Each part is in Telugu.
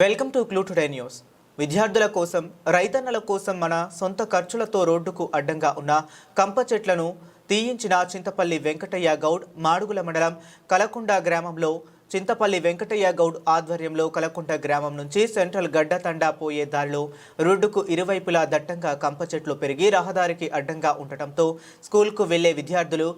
Welcome to clue today news. విద్యార్థుల కోసం రైతన్నల కోసం మన సొంత ఖర్చులతో రోడ్డుకు అడ్డంగా ఉన్న కంప చెట్లను తీయించిన చింతపల్లి వెంకటయ్య గౌడ్ మాడుగుల మండలం కలకుండ గ్రామంలో చింతపల్లి వెంకటయ్య గౌడ్ ఆధ్వర్యంలో కలకుంట గ్రామం నుంచి సెంట్రల్ గడ్డ తండా పోయే దారిలో రోడ్డుకు ఇరువైపులా దట్టంగా కంప చెట్లు పెరిగి రహదారికి అడ్డంగా ఉండటంతో స్కూల్కు వెళ్ళే విద్యార్థులు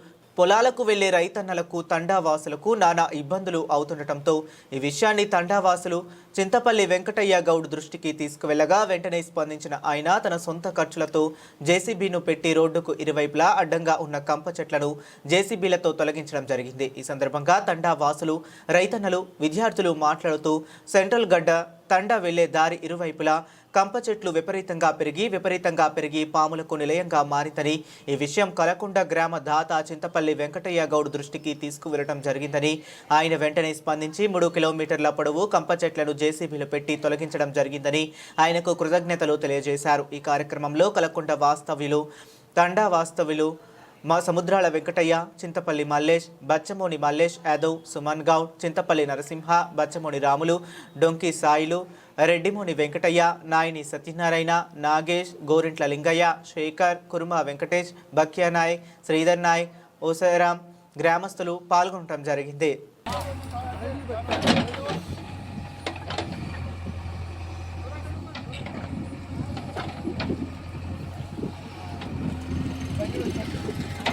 పొలాలకు వెళ్ళే రైతన్నలకు తండావాసులకు నానా ఇబ్బందులు అవుతుండటంతో ఈ విషయాన్ని తండావాసులు చింతపల్లి వెంకటయ్య గౌడ్ దృష్టికి తీసుకువెళ్ళగా వెంటనే స్పందించిన ఆయన తన సొంత ఖర్చులతో జేసీబీను పెట్టి రోడ్డుకు ఇరువైపులా అడ్డంగా ఉన్న కంప చెట్లను జేసీబీలతో తొలగించడం జరిగింది. ఈ సందర్భంగా తండావాసులు రైతన్నలు విద్యార్థులు మాట్లాడుతూ సెంట్రల్ గడ్డ తండా వెళ్ళే దారి ఇరువైపులా కంప చెట్లు విపరీతంగా పెరిగి విపరీతంగా పెరిగి పాములకు నిలయంగా మారిందని ఈ విషయం కలకుండ గ్రామ దాత చింతపల్లి వెంకటయ్య గౌడ్ దృష్టికి తీసుకువెళ్ళడం జరిగిందని ఆయన వెంటనే స్పందించి మూడు కిలోమీటర్ల పొడవు కంప చెట్లను జేసీబీలు పెట్టి తొలగించడం జరిగిందని ఆయనకు కృతజ్ఞతలు తెలియజేశారు. ఈ కార్యక్రమంలో కలకుండ వాస్తవ్యులు తండా వాస్తవ్యులు మా సముద్రాల వెంకటయ్య చింతపల్లి మల్లేష్ బచ్చమోని మల్లేష్ యాదవ్ సుమన్ గౌడ్ చింతపల్లి నరసింహ బచ్చమోని రాములు డొంకి సాయిలు రెడ్డిమోని వెంకటయ్య నాయని సత్యనారాయణ నాగేష్ గోరింట్ల లింగయ్య శేఖర్ కుర్మ వెంకటేష్ బక్యా నాయక్ శ్రీధర్ నాయక్ ఓసారాం గ్రామస్తులు పాల్గొనడం జరిగింది. 確かに。